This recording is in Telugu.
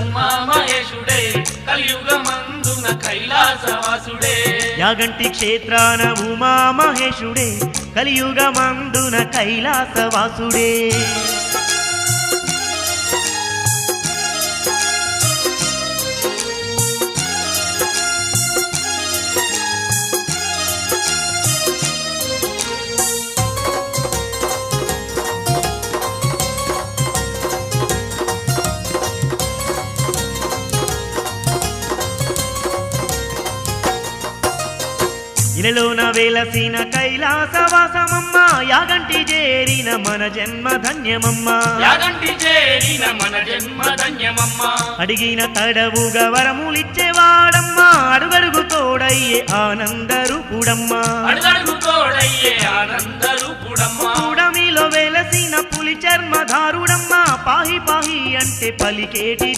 ఉమా మహేశుడే కలియుగమందున కైలాసవాసుడే. యాగంటి క్షేత్రాన ఉమా మహేశుడే కలియుగమందున కైలాసవాసుడే. ఇలలోన వెలసిన కైలాసవాసమమ్మ యాగంటి చేరిన మన జన్మ ధన్యమమ్మ. యాగంటి చేరిన మన జన్మ ధన్యమమ్మ. అడిగిన తడవుగా వరములిచ్చేవాడమ్మా అడుగడుగు తోడయ్యే ఆనందరూపుడమ్మా అడుగడుగు తోడయ్యే ఆనందరూపుడమ్మ కూడమిలో వెలసిన పులి చర్మధారుడమ్మా పాహి పాహి అంటే పలికేటి